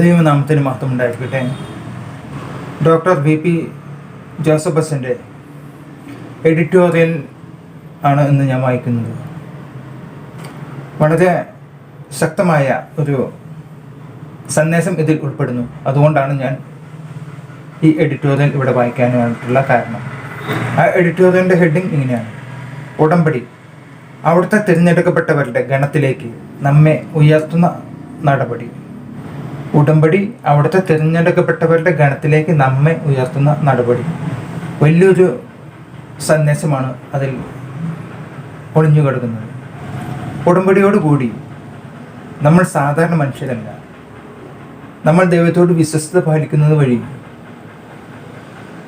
ദൈവനാമത്തിന് മഹത്വം ഉണ്ടായിരിക്കട്ടെ. ഡോക്ടർ ബി പി ജോസഫസിന്റെ എഡിറ്റോറിയൽ ആണ് ഇന്ന് ഞാൻ വായിക്കുന്നത്. വളരെ ശക്തമായ ഒരു സന്ദേശം ഇതിൽ ഉൾപ്പെടുന്നു. അതുകൊണ്ടാണ് ഞാൻ ഈ എഡിറ്റോറിയൽ ഇവിടെ വായിക്കാനായിട്ടുള്ള കാരണം. ആ എഡിറ്റോറിയലിന്റെ ഹെഡിങ് ഇങ്ങനെയാണ്. ഉടമ്പടി. അവിടുത്തെ തിരഞ്ഞെടുക്കപ്പെട്ടവരുടെ ഗണത്തിലേക്ക് നമ്മെ ഉയർത്തുന്ന നടപടി. ഉടമ്പടി അവിടുത്തെ തിരഞ്ഞെടുക്കപ്പെട്ടവരുടെ ഗണത്തിലേക്ക് നമ്മെ ഉയർത്തുന്ന നടപടി. വലിയൊരു സന്ദേശമാണ് അതിൽ ഒളിഞ്ഞു കിടക്കുന്നത്. ഉടമ്പടിയോടുകൂടി നമ്മൾ സാധാരണ മനുഷ്യരല്ല. നമ്മൾ ദൈവത്തോട് വിശ്വസ്തത പാലിക്കുന്നത് വഴി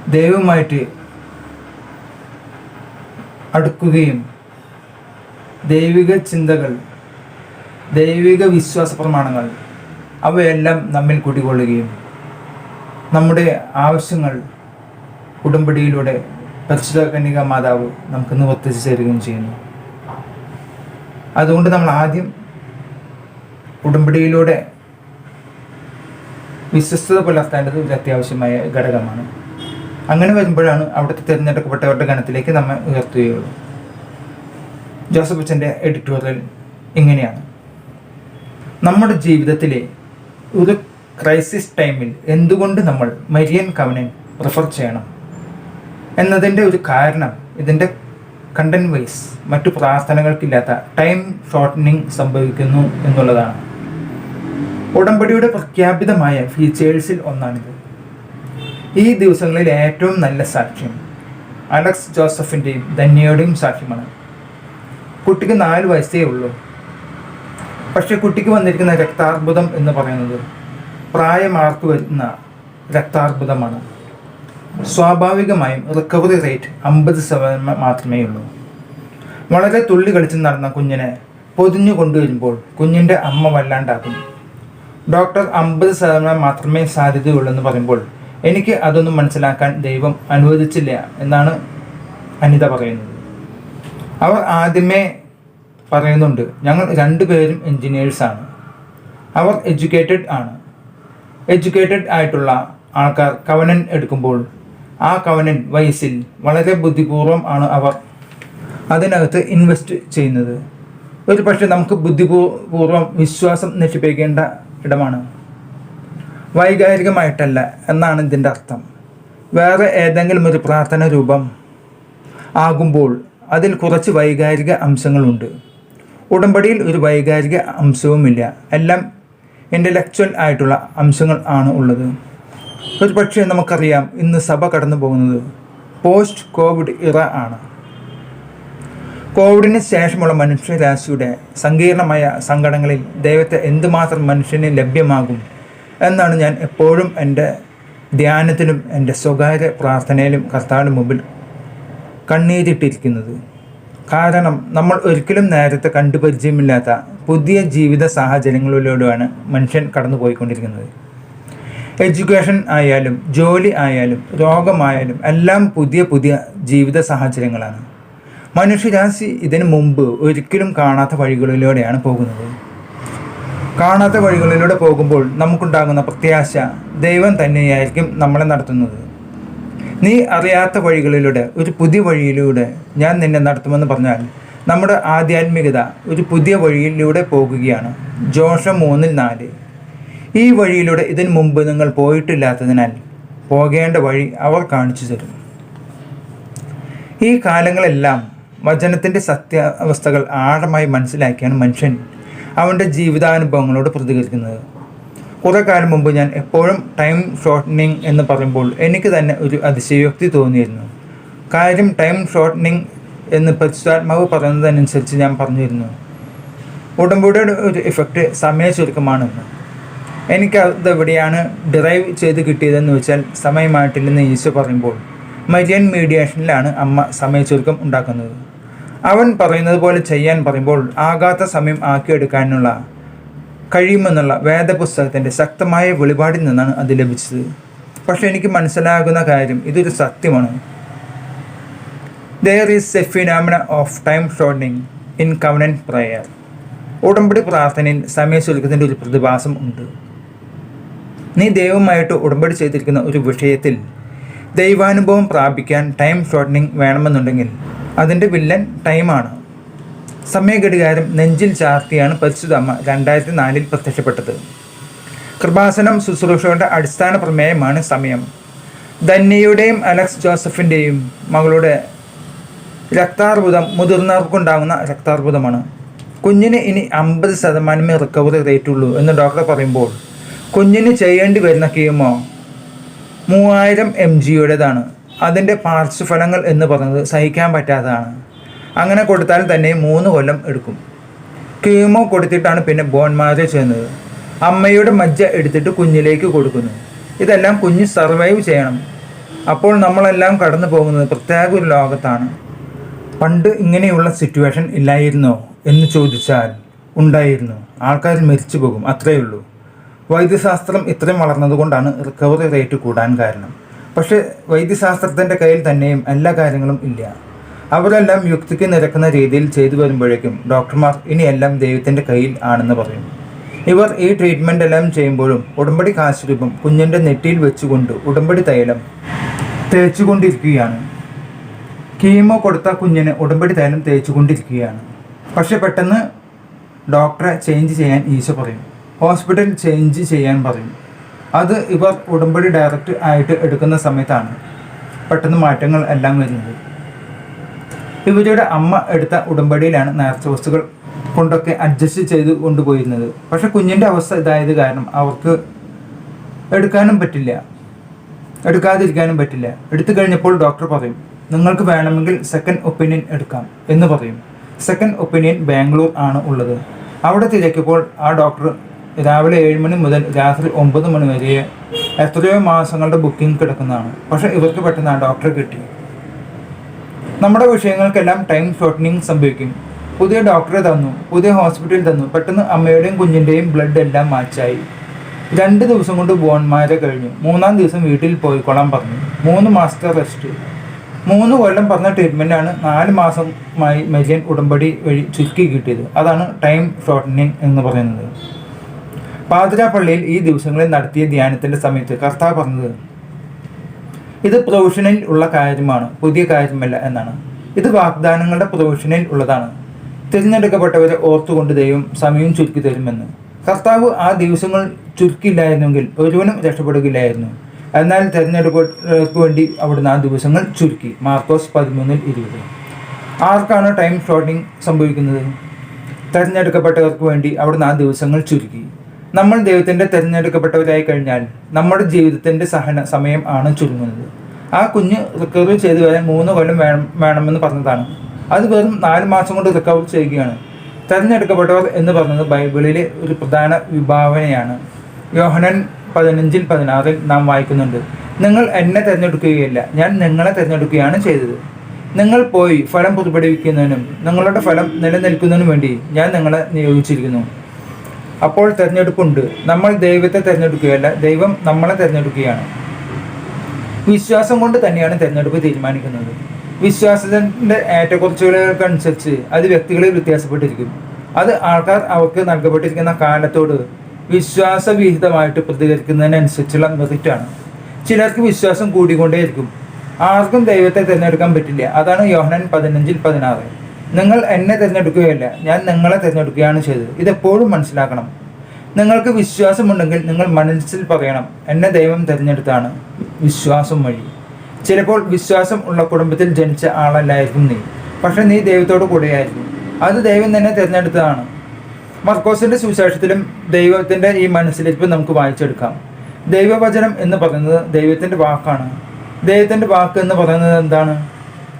ദൈവമായിട്ട് അടുക്കുകയും ദൈവിക ചിന്തകൾ ദൈവിക വിശ്വാസ പ്രമാണങ്ങൾ അവയെല്ലാം നമ്മിൽ കുടികൊള്ളുകയും നമ്മുടെ ആവശ്യങ്ങൾ ഉടമ്പടിയിലൂടെ പരിശുദ്ധ കന്യക മാതാവ് നമുക്ക് നിവർത്തിച്ചു തരികയും ചെയ്യുന്നു. അതുകൊണ്ട് നമ്മൾ ആദ്യം ഉടമ്പടിയിലൂടെ വിശ്വസ്തത പുലർത്തേണ്ടത് ഒരു അത്യാവശ്യമായ ഘടകമാണ്. അങ്ങനെ വരുമ്പോഴാണ് അവിടുത്തെ തിരഞ്ഞെടുക്കപ്പെട്ടവരുടെ ഗണത്തിലേക്ക് നമ്മൾ ഉയർത്തുകയുള്ളൂ. ജോസഫ് അച്ഛന്റെ എഡിറ്റോറിയൽ ഇങ്ങനെയാണ്. നമ്മുടെ ജീവിതത്തിലെ ഒരു ക്രൈസിസ് ടൈമിൽ എന്തുകൊണ്ട് നമ്മൾ മരിയൻ കവനെ പ്രിഫർ ചെയ്യണം? എന്നതിന്റെ ഒരു കാരണം ഇതിന്റെ കണ്ടന്റ് വൈസ് മറ്റു പ്രാർത്ഥനകൾക്കില്ലാത്ത ടൈം ഷോർട്ടനിങ് സംഭവിക്കുന്നു എന്നുള്ളതാണ്. ഉടമ്പടിയുടെ പ്രഖ്യാപിതമായ ഫീച്ചേഴ്സിൽ ഒന്നാണിത്. ഈ ദിവസങ്ങളിൽ ഏറ്റവും നല്ല സാക്ഷ്യം അലക്സ് ജോസഫിന്റെയും ധന്യയുടെയും സാക്ഷ്യമാണ്. കുട്ടിക്ക് നാല് വയസ്സേ ഉള്ളൂ. പക്ഷെ കുട്ടിക്ക് വന്നിരിക്കുന്ന രക്താർബുദം എന്ന് പറയുന്നത് പ്രായമാർക്ക് വരുന്ന രക്താർബുദമാണ്. സ്വാഭാവികമായും റിക്കവറി റേറ്റ് അമ്പത് ശതമാനം മാത്രമേ ഉള്ളൂ വളരെ തുള്ളി കളിച്ച് നടന്ന കുഞ്ഞിനെ പൊതിഞ്ഞു കൊണ്ടുവരുമ്പോൾ കുഞ്ഞിന്റെ അമ്മ വല്ലാണ്ടാക്കും ഡോക്ടർ അമ്പത് ശതമാനം മാത്രമേ സാധ്യതയുള്ളൂ എന്ന് പറയുമ്പോൾ എനിക്ക് അതൊന്നും മനസ്സിലാക്കാൻ ദൈവം അനുവദിച്ചില്ല എന്നാണ് അനിത പറയുന്നത്. അവർ ആദ്യമേ പറയുന്നുണ്ട്. ഞങ്ങൾ രണ്ടുപേരും എൻജിനീയേഴ്സാണ് അവർ എഡ്യൂക്കേറ്റഡ് ആണ്. എഡ്യൂക്കേറ്റഡ് ആയിട്ടുള്ള ആൾക്കാർ കവനൻ എടുക്കുമ്പോൾ ആ കവനൻ വയസ്സിൽ വളരെ ബുദ്ധിപൂർവം ആണ് അവർ അതിനകത്ത് ഇൻവെസ്റ്റ് ചെയ്യുന്നത്. ഒരു പക്ഷേ നമുക്ക് ബുദ്ധിപൂർവം വിശ്വാസം നശിപ്പിക്കേണ്ട ഇടമാണ്. വൈകാരികമായിട്ടല്ല എന്നാണ് ഇതിന്റെ അർത്ഥം. വേറെ ഏതെങ്കിലും ഒരു പ്രാർത്ഥന രൂപം ആകുമ്പോൾ അതിൽ കുറച്ച് വൈകാരിക അംശങ്ങളുണ്ട്. ഉടമ്പടിയിൽ ഒരു വൈകാരിക അംശവുമില്ല. എല്ലാം ഇന്റലക്ച്വൽ ആയിട്ടുള്ള അംശങ്ങൾ ആണ് ഉള്ളത്. ഒരു പക്ഷേ നമുക്കറിയാം ഇന്ന് സഭ കടന്നു പോകുന്നത് പോസ്റ്റ് കോവിഡ് ഇറ ആണ്. കോവിഡിന് ശേഷമുള്ള മനുഷ്യരാശിയുടെ സങ്കീർണമായ സങ്കടങ്ങളിൽ ദൈവത്തെ എന്തുമാത്രം മനുഷ്യന് ലഭ്യമാകും എന്നാണ് ഞാൻ എപ്പോഴും എന്റെ ധ്യാനത്തിലും എന്റെ സ്വകാര്യ പ്രാർത്ഥനയിലും കർത്താവിന് മുമ്പിൽ കണ്ണീരിട്ടിരിക്കുന്നത്. കാരണം നമ്മൾ ഒരിക്കലും നേരത്തെ കണ്ടുപരിചയമില്ലാത്ത പുതിയ ജീവിത സാഹചര്യങ്ങളിലൂടെയാണ് മനുഷ്യൻ കടന്നു പോയിക്കൊണ്ടിരിക്കുന്നത് എഡ്യൂക്കേഷൻ ആയാലും ജോലി ആയാലും രോഗമായാലും എല്ലാം പുതിയ പുതിയ ജീവിത സാഹചര്യങ്ങളാണ്. മനുഷ്യരാശി ഇതിനു മുമ്പ് ഒരിക്കലും കാണാത്ത വഴികളിലൂടെയാണ് പോകുന്നത്. കാണാത്ത വഴികളിലൂടെ പോകുമ്പോൾ നമുക്കുണ്ടാകുന്ന പ്രത്യാശ ദൈവം തന്നെയായിരിക്കും നമ്മളെ നടത്തുന്നത്. നീ അറിയാത്ത വഴികളിലൂടെ ഒരു പുതിയ വഴിയിലൂടെ ഞാൻ നിന്നെ നടത്തുമെന്ന് പറഞ്ഞാൽ നമ്മുടെ ആധ്യാത്മികത ഒരു പുതിയ വഴിയിലൂടെ പോകുകയാണ്. ജോഷ മൂന്നിൽ നാല്. ഈ വഴിയിലൂടെ ഇതിനു മുമ്പ് നിങ്ങൾ പോയിട്ടില്ലാത്തതിനാൽ പോകേണ്ട വഴി അവർ കാണിച്ചു തരും. ഈ കാലങ്ങളെല്ലാം വചനത്തിന്റെ സത്യാവസ്ഥകൾ ആഴമായി മനസ്സിലാക്കിയാണ് മനുഷ്യൻ അവന്റെ ജീവിതാനുഭവങ്ങളോട് പ്രതികരിക്കുന്നത്. കുറേ കാലം മുമ്പ് ഞാൻ എപ്പോഴും ടൈം ഷോർട്ടനിങ് എന്ന് പറയുമ്പോൾ എനിക്ക് തന്നെ ഒരു അതിശയോക്തി തോന്നിയിരുന്നു. കാര്യം ടൈം ഷോർട്ടനിങ് എന്ന് പരിശുദ്ധാത്മാവ് പറയുന്നതനുസരിച്ച് ഞാൻ പറഞ്ഞിരുന്നു. ഉടമ്പടിയുടെ ഒരു ഇഫക്റ്റ് സമയ ചുരുക്കമാണെന്ന്. എനിക്ക് അതെവിടെയാണ് ഡിറൈവ് ചെയ്ത് കിട്ടിയതെന്ന് വെച്ചാൽ സമയമായിട്ടില്ലെന്ന് ഈശോ പറയുമ്പോൾ മരിയൻ മീഡിയേഷനിലാണ് അമ്മ സമയ ചുരുക്കം ഉണ്ടാക്കുന്നത്. അവൻ പറയുന്നത് പോലെ ചെയ്യാൻ പറയുമ്പോൾ ആകാത്ത സമയം ആക്കിയെടുക്കാനുള്ള കഴിയുമെന്നുള്ള വേദപുസ്തകത്തിന്റെ ശക്തമായ വെളിപാടിൽ നിന്നാണ് അത് ലഭിച്ചത്. പക്ഷെ എനിക്ക് മനസ്സിലാകുന്ന കാര്യം ഇതൊരു സത്യമാണ്. There is a phenomena of time shortening in covenant prayer ഉടമ്പടി പ്രാർത്ഥനയിൽ സമയശുൽക്കത്തിന്റെ ഒരു പ്രതിഭാസം ഉണ്ട്. നീ ദൈവമായിട്ട് ഉടമ്പടി ചെയ്തിരിക്കുന്ന ഒരു വിഷയത്തിൽ ദൈവാനുഭവം പ്രാപിക്കാൻ ടൈം ഷോർട്ടനിങ് വേണമെന്നുണ്ടെങ്കിൽ അതിന്റെ വില്ലൻ ടൈമാണ് സമയഘടികാരം നെഞ്ചിൽ ചാർത്തിയാണ് പരിശുദ്ധമ്മ രണ്ടായിരത്തി നാലിൽ പ്രത്യക്ഷപ്പെട്ടത്. കൃപാസനം ശുശ്രൂഷകളുടെ അടിസ്ഥാന പ്രമേയമാണ് സമയം. ധന്യയുടെയും അലക്സ് ജോസഫിന്റെയും മകളുടെ രക്താർബുദം മുതിർന്നവർക്കുണ്ടാകുന്ന രക്താർബുദമാണ്. കുഞ്ഞിന് ഇനി അമ്പത് ശതമാനമേ റിക്കവറി റേറ്റ് ഉള്ളൂ എന്ന് ഡോക്ടർ പറയുമ്പോൾ കുഞ്ഞിന് ചെയ്യേണ്ടി വരുന്ന കീമോ മൂവായിരം എം ജിയുടേതാണ്. അതിന്റെ പാർശ്വഫലങ്ങൾ എന്ന് പറയുന്നത് സഹിക്കാൻ പറ്റാത്തതാണ്. അങ്ങനെ കൊടുത്താൽ തന്നെ മൂന്ന് കൊല്ലം എടുക്കും. കീമോ കൊടുത്തിട്ടാണ് പിന്നെ ബോൺ മാരേജ് ചെയ്യുന്നത്. അമ്മയുടെ മജ്ജ എടുത്തിട്ട് കുഞ്ഞിലേക്ക് കൊടുക്കുന്നു. ഇതെല്ലാം കുഞ്ഞ് സർവൈവ് ചെയ്യണം. അപ്പോൾ നമ്മളെല്ലാം കടന്നു പോകുന്നത് പ്രത്യേക ഒരു ലോകത്താണ്. പണ്ട് ഇങ്ങനെയുള്ള സിറ്റുവേഷൻ ഇല്ലായിരുന്നോ എന്ന് ചോദിച്ചാൽ ഉണ്ടായിരുന്നു. ആൾക്കാർ മരിച്ചു പോകും അത്രയേ ഉള്ളൂ. വൈദ്യശാസ്ത്രം ഇത്രയും വളർന്നതുകൊണ്ടാണ് റിക്കവറി റേറ്റ് കൂടാൻ കാരണം. പക്ഷേ വൈദ്യശാസ്ത്രത്തിന്റെ കയ്യിൽ തന്നെയും എല്ലാ കാര്യങ്ങളും ഇല്ല. അവരെല്ലാം യുക്തിക്ക് നിരക്കുന്ന രീതിയിൽ ചെയ്തു വരുമ്പോഴേക്കും ഡോക്ടർമാർ ഇനിയെല്ലാം ദൈവത്തിന്റെ കയ്യിൽ ആണെന്ന് പറയും. ഇവർ ഈ ട്രീറ്റ്മെന്റ് എല്ലാം ചെയ്യുമ്പോഴും ഉടമ്പടി കാശുരൂപം കുഞ്ഞിന്റെ നെറ്റിയിൽ വെച്ചുകൊണ്ട് ഉടമ്പടി തൈലം തേച്ചുകൊണ്ടിരിക്കുകയാണ്. കീമോ കൊടുത്ത കുഞ്ഞിന് ഉടമ്പടി തൈലം തേച്ചുകൊണ്ടിരിക്കുകയാണ്. പക്ഷെ പെട്ടെന്ന് ഡോക്ടറെ ചേഞ്ച് ചെയ്യാൻ ഈശോ പറയും. ഹോസ്പിറ്റൽ ചേഞ്ച് ചെയ്യാൻ പറയും. അത് ഇവർ ഉടമ്പടി ഡയറക്റ്റ് ആയിട്ട് എടുക്കുന്ന സമയത്താണ് പെട്ടെന്ന് മാറ്റങ്ങൾ എല്ലാം വരുന്നത്. ഇവരുടെ അമ്മ എടുത്ത ഉടമ്പടിയിലാണ് നേർച്ച വസ്തുക്കൾ കൊണ്ടൊക്കെ അഡ്ജസ്റ്റ് ചെയ്ത് കൊണ്ടുപോയിരുന്നത്. പക്ഷെ കുഞ്ഞിന്റെ അവസ്ഥ ഇതായത് കാരണം അവർക്ക് എടുക്കാനും പറ്റില്ല. എടുക്കാതിരിക്കാനും പറ്റില്ല. എടുത്തു കഴിഞ്ഞപ്പോൾ ഡോക്ടർ പറയും നിങ്ങൾക്ക് വേണമെങ്കിൽ സെക്കൻഡ് ഒപ്പീനിയൻ എടുക്കാം എന്ന് പറയും. സെക്കൻഡ് ഒപ്പീനിയൻ ബാംഗ്ലൂർ ആണ് ഉള്ളത്. അവിടെ തിരക്കിയപ്പോൾ ആ ഡോക്ടർ രാവിലെ ഏഴ് മണി മുതൽ രാത്രി ഒമ്പത് മണി വരെ എത്രയോ മാസങ്ങളുടെ ബുക്കിംഗ് കിടക്കുന്നതാണ്. പക്ഷേ ഇവർക്ക് പെട്ടെന്ന് ആ ഡോക്ടറെ കിട്ടി. നമ്മുടെ വിഷയങ്ങൾക്കെല്ലാം ടൈം ഷോർട്ടനിങ് സംഭവിക്കും. പുതിയ ഡോക്ടറെ തന്നു പുതിയ ഹോസ്പിറ്റലിൽ തന്നു പെട്ടെന്ന് അമ്മയുടെയും കുഞ്ഞിന്റെയും ബ്ലഡ് എല്ലാം മാച്ചായി. രണ്ട് ദിവസം കൊണ്ട് ബോൺമാരെ കഴിഞ്ഞു. മൂന്നാം ദിവസം വീട്ടിൽ പോയിക്കൊള്ളാൻ പറഞ്ഞു. മൂന്ന് മാസത്തെ റെസ്റ്റ് മൂന്ന് കൊല്ലം പറഞ്ഞ ട്രീറ്റ്മെന്റാണ് നാല് മാസമായി മെരിയൻ ഉടമ്പടി വഴി ചുരുക്കി കിട്ടിയത്. അതാണ് ടൈം ഷോർട്ടനിങ് എന്ന് പറയുന്നത്. പാതിരാപ്പള്ളിയിൽ ഈ ദിവസങ്ങളിൽ നടത്തിയ ധ്യാനത്തിന്റെ സമയത്ത് കർത്താവ് പറഞ്ഞത് ഇത് പ്രൊവിഷനിൽ ഉള്ള കാര്യമാണ് പുതിയ കാര്യമല്ല എന്നാണ്. ഇത് വാഗ്ദാനങ്ങളുടെ പ്രൊവിഷനിൽ ഉള്ളതാണ്. തിരഞ്ഞെടുക്കപ്പെട്ടവരെ ഓർത്തുകൊണ്ട് ദൈവം സമയം ചുരുക്കി തരുമെന്ന്. കർത്താവ് ആ ദിവസങ്ങൾ ചുരുക്കില്ലായിരുന്നെങ്കിൽ ഒരുവനും രക്ഷപ്പെടുകയില്ലായിരുന്നു. എന്നാൽ തിരഞ്ഞെടുപ്പ് വേണ്ടി അവിടുന്ന് ആ ദിവസങ്ങൾ ചുരുക്കി. മാർക്കോസ് പതിമൂന്നിൽ ഇരുപത്. ആർക്കാണ് ടൈം ഷോർട്ടിംഗ് സംഭവിക്കുന്നത്? തിരഞ്ഞെടുക്കപ്പെട്ടവർക്ക് വേണ്ടി അവിടുന്ന് ആ ദിവസങ്ങൾ ചുരുക്കി. നമ്മൾ ദൈവത്തിന്റെ തിരഞ്ഞെടുക്കപ്പെട്ടവരായി കഴിഞ്ഞാൽ നമ്മുടെ ജീവിതത്തിന്റെ സഹന സമയം ആണ് ചുരുങ്ങുന്നത്. ആ കുഞ്ഞ് റിക്കവറി ചെയ്ത് വരാൻ മൂന്ന് കൊല്ലം വേണം വേണമെന്ന് പറഞ്ഞതാണ്. അത് വെറും നാല് മാസം കൊണ്ട് റിക്കവർ ചെയ്യുകയാണ്. തിരഞ്ഞെടുക്കപ്പെട്ടവർ എന്ന് പറയുന്നത് ബൈബിളിലെ ഒരു പ്രധാന വിഭാവനയാണ്. യോഹനൻ പതിനഞ്ചിൽ പതിനാറിൽ നാം വായിക്കുന്നുണ്ട് നിങ്ങൾ എന്നെ തിരഞ്ഞെടുക്കുകയില്ല ഞാൻ നിങ്ങളെ തിരഞ്ഞെടുക്കുകയാണ് ചെയ്തത്. നിങ്ങൾ പോയി ഫലം പുതുപ്പെടുവിക്കുന്നതിനും നിങ്ങളുടെ ഫലം നിലനിൽക്കുന്നതിനും വേണ്ടി ഞാൻ നിങ്ങളെ നിയോഗിച്ചിരിക്കുന്നു. അപ്പോൾ തിരഞ്ഞെടുപ്പുണ്ട്. നമ്മൾ ദൈവത്തെ തിരഞ്ഞെടുക്കുകയല്ല ദൈവം നമ്മളെ തിരഞ്ഞെടുക്കുകയാണ്. വിശ്വാസം കൊണ്ട് തന്നെയാണ് തിരഞ്ഞെടുപ്പ് തീരുമാനിക്കുന്നത്. വിശ്വാസത്തിന്റെ ഏറ്റക്കുറച്ചുകൾക്കനുസരിച്ച് അത് വ്യക്തികളിൽ വ്യത്യാസപ്പെട്ടിരിക്കും. അത് ആൾക്കാർ അവർക്ക് നൽകപ്പെട്ടിരിക്കുന്ന കാലത്തോട് വിശ്വാസവിഹിതമായിട്ട് പ്രതികരിക്കുന്നതിനനുസരിച്ചുള്ള മെറിറ്റാണ്. ചിലർക്ക് വിശ്വാസം കൂടിക്കൊണ്ടേയിരിക്കും. ആർക്കും ദൈവത്തെ തിരഞ്ഞെടുക്കാൻ പറ്റില്ല. അതാണ് യോഹനൻ പതിനഞ്ചിൽ പതിനാറ്. നിങ്ങൾ എന്നെ തിരഞ്ഞെടുക്കുകയല്ല ഞാൻ നിങ്ങളെ തിരഞ്ഞെടുക്കുകയാണ് ചെയ്തത്. ഇതെപ്പോഴും മനസ്സിലാക്കണം. നിങ്ങൾക്ക് വിശ്വാസമുണ്ടെങ്കിൽ നിങ്ങൾ മനസ്സിൽ പറയണം എന്നെ ദൈവം തിരഞ്ഞെടുത്താണ്. വിശ്വാസം വഴി. ചിലപ്പോൾ വിശ്വാസം ഉള്ള കുടുംബത്തിൽ ജനിച്ച ആളല്ലായിരിക്കും നീ പക്ഷെ നീ ദൈവത്തോട് കൂടെയായിരിക്കും. അത് ദൈവം തന്നെ തിരഞ്ഞെടുത്തതാണ്. മർക്കോസിന്റെ സുവിശേഷത്തിലും ദൈവത്തിന്റെ ഈ മനസ്സിലിരിപ്പ് നമുക്ക് വായിച്ചെടുക്കാം. ദൈവവചനം എന്ന് പറയുന്നത് ദൈവത്തിന്റെ വാക്കാണ്. ദൈവത്തിന്റെ വാക്ക് എന്ന് പറയുന്നത് എന്താണ്?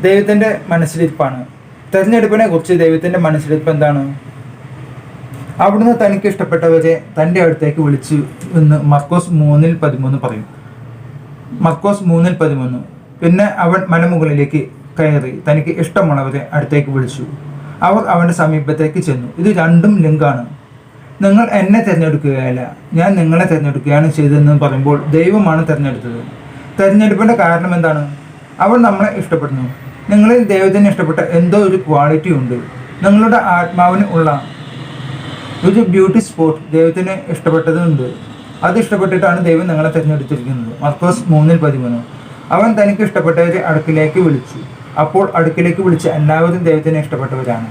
ദൈവത്തിന്റെ മനസ്സിലിരിപ്പാണ്. തെരഞ്ഞെടുപ്പിനെ കുറിച്ച് ദൈവത്തിന്റെ മനസ്സിലിപ്പ് എന്താണ്? അവിടുന്ന് തനിക്ക് ഇഷ്ടപ്പെട്ടവരെ തന്റെ അടുത്തേക്ക് വിളിച്ചു എന്ന് മർക്കോസ് മൂന്നിൽ പതിമൂന്ന് പറയും. മർക്കോസ് മൂന്നിൽ പതിമൂന്ന്. പിന്നെ അവൻ മലമുകളിലേക്ക് കയറി തനിക്ക് ഇഷ്ടമുള്ളവരെ അടുത്തേക്ക് വിളിച്ചു. അവർ അവന്റെ സമീപത്തേക്ക് ചെന്നു. ഇത് രണ്ടും ലിങ്കാണ്. നിങ്ങൾ എന്നെ തിരഞ്ഞെടുക്കുകയല്ല ഞാൻ നിങ്ങളെ തിരഞ്ഞെടുക്കുകയാണ് ചെയ്തതെന്ന് പറയുമ്പോൾ ദൈവമാണ് തിരഞ്ഞെടുത്തത്. തിരഞ്ഞെടുപ്പിന്റെ കാരണം എന്താണ്? അവൻ നമ്മളെ ഇഷ്ടപ്പെടുന്നു. നിങ്ങളിൽ ദൈവത്തിന് ഇഷ്ടപ്പെട്ട എന്തോ ഒരു ക്വാളിറ്റി ഉണ്ട്. നിങ്ങളുടെ ആത്മാവിന് ഉള്ള ഒരു ബ്യൂട്ടി സ്പോട്ട് ദൈവത്തിന് ഇഷ്ടപ്പെട്ടതുണ്ട്. അത് ഇഷ്ടപ്പെട്ടിട്ടാണ് ദൈവം നിങ്ങളെ തിരഞ്ഞെടുത്തിരിക്കുന്നത്. മർക്കോസ് മൂന്നിൽ പതിമൂന്ന്. അവൻ തനിക്ക് ഇഷ്ടപ്പെട്ടവരെ അടുക്കിലേക്ക് വിളിച്ചു. അപ്പോൾ അടുക്കിലേക്ക് വിളിച്ച എല്ലാവരും ദൈവത്തിനെ ഇഷ്ടപ്പെട്ടവരാണ്.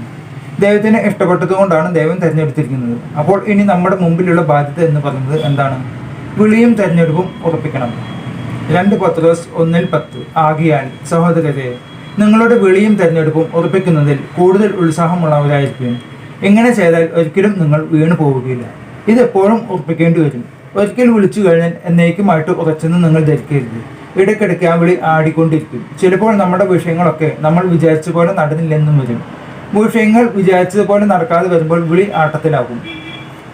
ദൈവത്തിനെ ഇഷ്ടപ്പെട്ടതുകൊണ്ടാണ് ദൈവം തിരഞ്ഞെടുത്തിരിക്കുന്നത്. അപ്പോൾ ഇനി നമ്മുടെ മുമ്പിലുള്ള ബാധ്യത എന്ന് പറയുന്നത് എന്താണ്? വിളിയും തിരഞ്ഞെടുപ്പും ഉറപ്പിക്കണം. രണ്ട് പത്രോസ് ഒന്നിൽ പത്ത്. ആകിയാൽ സഹോദരരെ നിങ്ങളുടെ വിളിയും തിരഞ്ഞെടുപ്പും ഉറപ്പിക്കുന്നതിൽ കൂടുതൽ ഉത്സാഹമുള്ളവരായിരിക്കും. എങ്ങനെ ചെയ്താൽ ഒരിക്കലും നിങ്ങൾ വീണു പോവുകയില്ല? ഇത് എപ്പോഴും ഉറപ്പിക്കേണ്ടി വരും. ഒരിക്കൽ വിളിച്ചു കഴിഞ്ഞാൽ എന്നേക്കുമായിട്ട് ഉറച്ചെന്ന് നിങ്ങൾ ധരിക്കരുത്. ഇടയ്ക്കിടയ്ക്ക് ആ വിളി ആടിക്കൊണ്ടിരിക്കും. ചിലപ്പോൾ നമ്മുടെ വിഷയങ്ങളൊക്കെ നമ്മൾ വിചാരിച്ച പോലെ നടന്നില്ലെന്നും വരും. വിഷയങ്ങൾ വിചാരിച്ചതുപോലെ നടക്കാതെ വരുമ്പോൾ വിളി ആട്ടത്തിലാകും.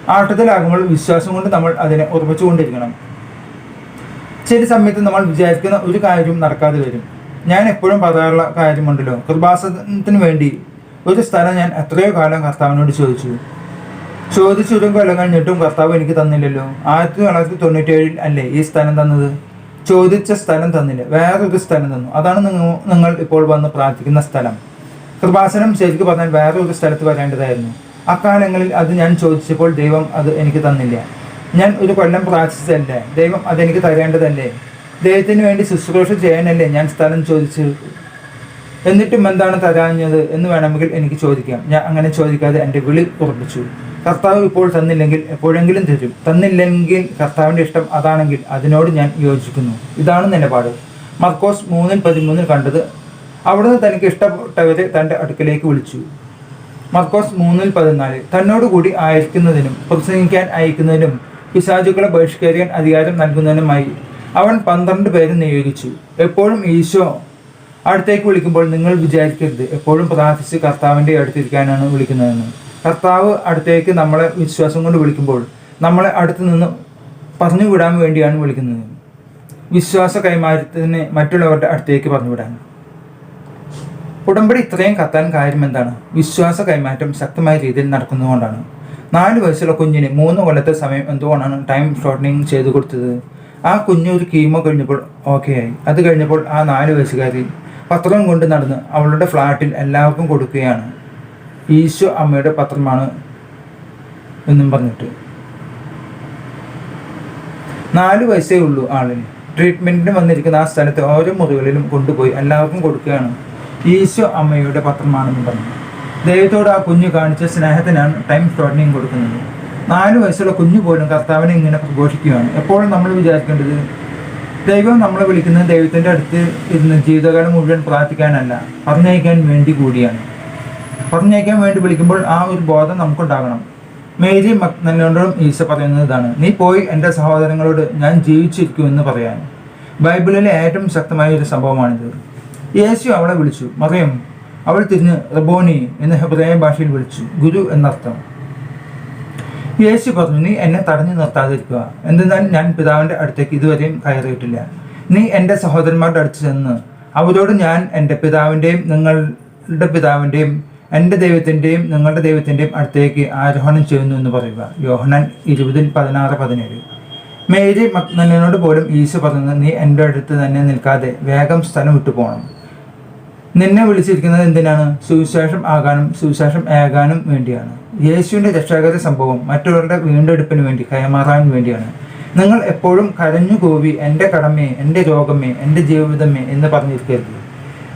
ആട്ടത്തിലാകുമ്പോൾ വിശ്വാസം കൊണ്ട് നമ്മൾ അതിനെ ഉറപ്പിച്ചുകൊണ്ടിരിക്കണം. ചില സമയത്ത് നമ്മൾ വിചാരിക്കുന്ന ഒരു കാര്യവും നടക്കാതെ വരും. ഞാൻ എപ്പോഴും പറയാനുള്ള കാര്യമുണ്ടല്ലോ. കൃപാസനത്തിന് വേണ്ടി ഒരു സ്ഥലം ഞാൻ എത്രയോ കാലം കർത്താവിനോട് ചോദിച്ചു. ചോദിച്ചു ഒരു കൊല്ലം കഴിഞ്ഞിട്ടും കർത്താവ് എനിക്ക് തന്നില്ലല്ലോ. ആയിരത്തി തൊള്ളായിരത്തി തൊണ്ണൂറ്റേഴിൽ അല്ലേ ഈ സ്ഥലം തന്നത്? ചോദിച്ച സ്ഥലം തന്നില്ല. വേറൊരു സ്ഥലം തന്നു. അതാണ് നിങ്ങൾ ഇപ്പോൾ വന്ന് പ്രാർത്ഥിക്കുന്ന സ്ഥലം. കൃപാസനം ശരിക്കും പറഞ്ഞാൽ വേറൊരു സ്ഥലത്ത് വരേണ്ടതായിരുന്നു. അക്കാലങ്ങളിൽ അത് ഞാൻ ചോദിച്ചപ്പോൾ ദൈവം അത് എനിക്ക് തന്നില്ല. ഞാൻ ഒരു കൊല്ലം പ്രാർത്ഥിച്ചതല്ലേ. ദൈവം അതെനിക്ക് തരേണ്ടതല്ലേ? ദൈവത്തിന് വേണ്ടി ശുശ്രൂഷ ചെയ്യാനല്ലേ ഞാൻ സ്ഥലം ചോദിച്ചു? എന്നിട്ടും എന്താണ് തരാഞ്ഞത് എന്ന് വേണമെങ്കിൽ എനിക്ക് ചോദിക്കാം. ഞാൻ അങ്ങനെ ചോദിക്കാതെ എന്റെ വിളി ഉറപ്പിച്ചു. കർത്താവ് ഇപ്പോൾ തന്നില്ലെങ്കിൽ എപ്പോഴെങ്കിലും തരും. തന്നില്ലെങ്കിൽ കർത്താവിന്റെ ഇഷ്ടം അതാണെങ്കിൽ അതിനോട് ഞാൻ യോജിക്കുന്നു. ഇതാണ് നിലപാട്. മർക്കോസ് മൂന്നിൽ പതിമൂന്നിൽ കണ്ടത് അവിടുന്ന് തനിക്ക് ഇഷ്ടപ്പെട്ടവരെ തന്റെ അടുക്കലേക്ക് വിളിച്ചു. മർക്കോസ് മൂന്നിൽ പതിനാല് തന്നോട് കൂടി അയക്കുന്നതിനും പ്രസംഗിക്കാൻ അയക്കുന്നതിനും പിശാചുക്കളെ ബഹിഷ്കരിക്കാൻ അധികാരം നൽകുന്നതിനുമായി അവൻ പന്ത്രണ്ട് പേരെ നിയോഗിച്ചു. എപ്പോഴും ഈശോ അടുത്തേക്ക് വിളിക്കുമ്പോൾ നിങ്ങൾ വിചാരിക്കരുത്. എപ്പോഴും പ്രാർത്ഥിച്ച് കർത്താവിന്റെ അടുത്തിരിക്കാനാണ് വിളിക്കുന്നതെന്ന്. കർത്താവ് അടുത്തേക്ക് നമ്മളെ വിശ്വാസം കൊണ്ട് വിളിക്കുമ്പോൾ നമ്മളെ അടുത്ത് നിന്ന് പറഞ്ഞു വിടാൻ വേണ്ടിയാണ് വിളിക്കുന്നത്. വിശ്വാസ കൈമാറ്റത്തിന് മറ്റുള്ളവരുടെ അടുത്തേക്ക് പറഞ്ഞു വിടാൻ. ഉടമ്പടി ഇത്രയും കത്താൻ കാര്യം എന്താണ്? വിശ്വാസ കൈമാറ്റം ശക്തമായ രീതിയിൽ നടക്കുന്നതുകൊണ്ടാണ്. നാല് വയസ്സുള്ള കുഞ്ഞിന് മൂന്ന് കൊല്ലത്തെ സമയം എന്തുകൊണ്ടാണ് ടൈം ഷോർട്ടനിങ് ചെയ്തു കൊടുത്തത്? ആ കുഞ്ഞ് ഒരു കീമോ കഴിഞ്ഞപ്പോൾ ഓക്കെ ആയി. അത് കഴിഞ്ഞപ്പോൾ ആ നാല് വയസ്സുകാരി പത്രം കൊണ്ട് നടന്ന് അവളുടെ ഫ്ലാറ്റിൽ എല്ലാവർക്കും കൊടുക്കുകയാണ്. ഈശോ അമ്മയുടെ പത്രമാണ് എന്നും പറഞ്ഞിട്ട്. നാല് വയസ്സേ ഉള്ളൂ ആളിന്. ട്രീറ്റ്മെന്റിന് വന്നിരിക്കുന്ന ആ സ്ഥലത്ത് ഓരോ മുറികളിലും കൊണ്ടുപോയി എല്ലാവർക്കും കൊടുക്കുകയാണ്. ഈശോ അമ്മയുടെ പത്രമാണെന്ന് പറഞ്ഞു. ദൈവത്തോട് ആ കുഞ്ഞു കാണിച്ച സ്നേഹത്തിനാണ് ടൈം ഷോർട്ടനിങ് കൊടുക്കുന്നത്. നാല് വയസ്സുള്ള കുഞ്ഞു പോലും കർത്താവിനെ ഇങ്ങനെ പ്രഘോഷിക്കുകയാണ്. എപ്പോഴും നമ്മൾ വിചാരിക്കേണ്ടത് ദൈവം നമ്മളെ വിളിക്കുന്നത് ദൈവത്തിന്റെ അടുത്ത് ഇരുന്ന് ജീവിതകാലം മുഴുവൻ പ്രാർത്ഥിക്കാനല്ല പറഞ്ഞയക്കാൻ വേണ്ടി കൂടിയാണ്. പറഞ്ഞയക്കാൻ വേണ്ടി വിളിക്കുമ്പോൾ ആ ഒരു ബോധം നമുക്കുണ്ടാകണം. മേരി മക്നോടും ഈശോ പറയുന്നത് ഇതാണ്. നീ പോയി എന്റെ സഹോദരങ്ങളോട് ഞാൻ ജീവിച്ചിരിക്കുമെന്ന് പറയാൻ. ബൈബിളിലെ ഏറ്റവും ശക്തമായ ഒരു സംഭവമാണിത്. യേശു അവളെ വിളിച്ചു. മറിയം അവൾ തിരിഞ്ഞ് റബോണി എന്ന ഹെബ്രായ ഭാഷയിൽ വിളിച്ചു. ഗുരു എന്നർത്ഥം. യേശു പറഞ്ഞു നീ എന്നെ തടഞ്ഞു നിർത്താതിരിക്കുക. എന്തെന്നാൽ ഞാൻ പിതാവിന്റെ അടുത്തേക്ക് ഇതുവരെയും കയറിയിട്ടില്ല. നീ എന്റെ സഹോദരന്മാരുടെ അടുത്ത് ചെന്ന് അവരോട് ഞാൻ എന്റെ പിതാവിന്റെയും നിങ്ങളുടെ പിതാവിന്റെയും എന്റെ ദൈവത്തിന്റെയും നിങ്ങളുടെ ദൈവത്തിന്റെയും അടുത്തേക്ക് ആരോഹണം ചെയ്യുന്നു എന്ന് പറയുക. യോഹനാൻ ഇരുപതിൽ പതിനാറ് പതിനേഴ്. മേരി മക്നലിനോട് പോലും ഈശോ പറഞ്ഞത് നീ എന്റെ അടുത്ത് തന്നെ നിൽക്കാതെ വേഗം സ്ഥലം വിട്ടു പോകണം നിന്നെ വിളിച്ചിരിക്കുന്നത് എന്തിനാണ്? സുവിശേഷം ആകാനും സുവിശേഷം ഏകാനും വേണ്ടിയാണ്. യേശുവിന്റെ രക്ഷാകര സംഭവം മറ്റുള്ളവരുടെ വീണ്ടെടുപ്പിന് വേണ്ടി കൈമാറാൻ വേണ്ടിയാണ്. നിങ്ങൾ എപ്പോഴും കരഞ്ഞു എന്റെ കടമേ എന്റെ രോഗമേ എന്റെ ജീവിതമേ എന്ന് പറഞ്ഞിരിക്കരുത്.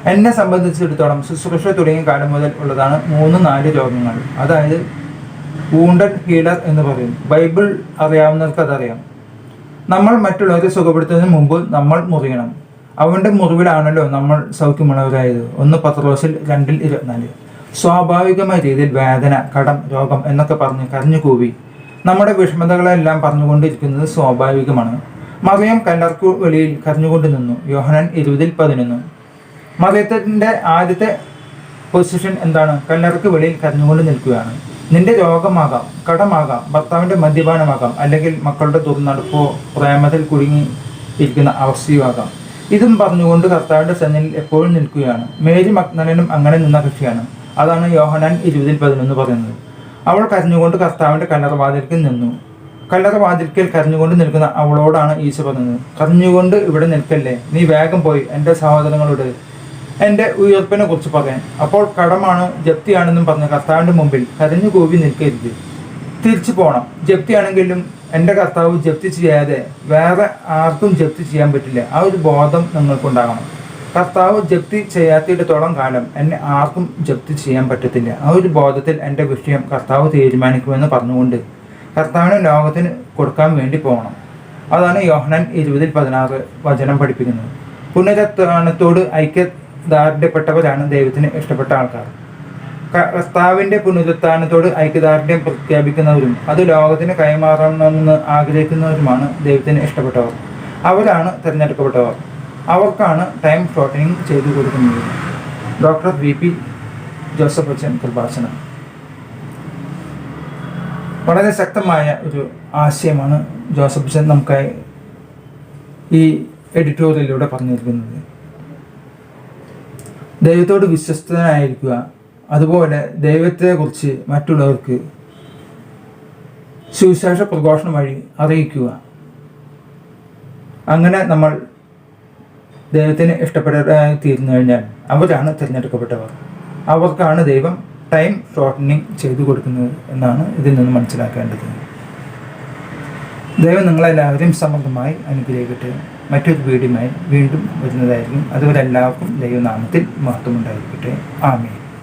എന്നെ സംബന്ധിച്ചിടത്തോളം ശുശ്രൂഷ തുടങ്ങിയ കാലം മുതൽ ഉള്ളതാണ് മൂന്ന് നാല് രോഗങ്ങൾ. അതായത് വൂണ്ടഡ് ഹീലർ എന്ന് പറയും. ബൈബിൾ അറിയാവുന്നവർക്ക് അതറിയാം. നമ്മൾ മറ്റുള്ളവരെ സുഖപ്പെടുത്തുന്നതിന് മുമ്പ് നമ്മൾ മുറിയണം. അവന്റെ മുറിവിലാണല്ലോ നമ്മൾ സൗഖ്യമുള്ളവരായത്. ഒന്ന് പത്രോസിൽ രണ്ടിൽ ഇരുപത്തിനാല്. സ്വാഭാവികമായ രീതിയിൽ വേദന കടം രോഗം എന്നൊക്കെ പറഞ്ഞ് കരഞ്ഞു കൂവി നമ്മുടെ വിഷമതകളെല്ലാം പറഞ്ഞുകൊണ്ടിരിക്കുന്നത് സ്വാഭാവികമാണ്. മറിയം കല്ലർക്കു വെളിയിൽ കരഞ്ഞുകൊണ്ട് നിന്നു. യോഹനൻ ഇരുപതിൽ പതിനൊന്ന്. മറിയത്തിന്റെ ആദ്യത്തെ പൊസിഷൻ എന്താണ്? കല്ലർക്കു വെളിയിൽ കരഞ്ഞുകൊണ്ട് നിൽക്കുകയാണ്. നിന്റെ രോഗമാകാം കടമാകാം ഭർത്താവിന്റെ മദ്യപാനമാകാം അല്ലെങ്കിൽ മക്കളുടെ ദുർനടപ്പോ പ്രേമത്തിൽ കുടുങ്ങി ഇരിക്കുന്ന അവസ്ഥയുമാകാം. ഇതും പറഞ്ഞുകൊണ്ട് കർത്താവിന്റെ സന്നിധിയിൽ എപ്പോഴും നിൽക്കുകയാണ്. മേരി മക്നലനും അങ്ങനെ നിന്ന കക്ഷിയാണ്. അതാണ് യോഹനാൻ ഇരുപതിൽ പതിനൊന്ന് പറയുന്നത്. അവൾ കരഞ്ഞുകൊണ്ട് കർത്താവിന്റെ കല്ലറവാതിൽക്കൽ നിന്നു. കല്ലറവാതിൽക്കൽ കരഞ്ഞുകൊണ്ട് നിൽക്കുന്ന അവളോടാണ് ഈശോ പറഞ്ഞത്. കരഞ്ഞുകൊണ്ട് ഇവിടെ നിൽക്കല്ലേ? നീ വേഗം പോയി എന്റെ സഹോദരങ്ങളോട് എന്റെ ഉയർപ്പിനെ കുറിച്ച് പറയാൻ അപ്പോൾ കടമാണ് ജപ്തിയാണെന്നും പറഞ്ഞ് കർത്താവിന്റെ മുമ്പിൽ കരഞ്ഞു കൂവി നിൽക്കരുത്. തിരിച്ചു പോകണം ജപ്തിയാണെങ്കിലും എന്റെ കർത്താവ് ജപ്തി ചെയ്യാതെ വേറെ ആർക്കും ജപ്തി ചെയ്യാൻ പറ്റില്ല. ആ ഒരു ബോധം നിങ്ങൾക്കുണ്ടാകണം. കർത്താവ് ജപ്തി ചെയ്യാത്തിടത്തോളം കാലം എന്നെ ആർക്കും ജപ്തി ചെയ്യാൻ പറ്റത്തില്ല. ആ ഒരു ബോധത്തിൽ എന്റെ വിഷയം കർത്താവ് തീരുമാനിക്കുമെന്ന് പറഞ്ഞുകൊണ്ട് കർത്താവിന് ലോകത്തിന് കൊടുക്കാൻ വേണ്ടി പോകണം. അതാണ് യോഹനൻ ഇരുപതിൽ പതിനാറ് വചനം പഠിപ്പിക്കുന്നത്. പുനരുത്ഥാനത്തോട് ഐക്യദാർഢ്യപ്പെട്ടവരാണ് ദൈവത്തിന് ഇഷ്ടപ്പെട്ട ആൾക്കാർ. കർത്താവിന്റെ പുനരുത്ഥാനത്തോട് ഐക്യദാർഢ്യം പ്രഖ്യാപിക്കുന്നവരും അത് ലോകത്തിന് കൈമാറണമെന്ന് ആഗ്രഹിക്കുന്നവരുമാണ് ദൈവത്തിന് ഇഷ്ടപ്പെട്ടവർ. അവരാണ് തിരഞ്ഞെടുക്കപ്പെട്ടവർ. അവർക്കാണ് ടൈം ഷോർട്ടനിങ് ചെയ്തു കൊടുക്കുന്നത്. ഡോക്ടർ വി പി ജോസഫ് അച്ഛൻ കൃപാസനം. വളരെ ശക്തമായ ഒരു ആശയമാണ് ജോസഫ് അച്ഛൻ നമുക്കായി ഈ എഡിറ്റോറിയലിലൂടെ പറഞ്ഞു നൽകുന്നത് ദൈവത്തോട് വിശ്വസ്തനായിരിക്കുക അതുപോലെ ദൈവത്തെക്കുറിച്ച് മറ്റുള്ളവർക്ക് സുവിശേഷ പ്രഘോഷണം വഴി അറിയിക്കുക. അങ്ങനെ നമ്മൾ ദൈവത്തിന് ഇഷ്ടപ്പെട്ടതായി തീർന്നു കഴിഞ്ഞാൽ അവരാണ് തിരഞ്ഞെടുക്കപ്പെട്ടവർ. അവർക്കാണ് ദൈവം ടൈം ഷോർട്ടനിങ് ചെയ്തു കൊടുക്കുന്നത് എന്നാണ് ഇതിൽ നിന്ന് മനസ്സിലാക്കേണ്ടത്. ദൈവം നിങ്ങളെല്ലാവരും സമൃദ്ധമായി അനുഗ്രഹിക്കട്ടെ. മറ്റൊരു വീടുമായി വീണ്ടും വരുന്നതായിരിക്കും. അതുപോലെ എല്ലാവർക്കും ദൈവനാമത്തിൽ മഹത്വമുണ്ടായിരിക്കട്ടെ. ആമേ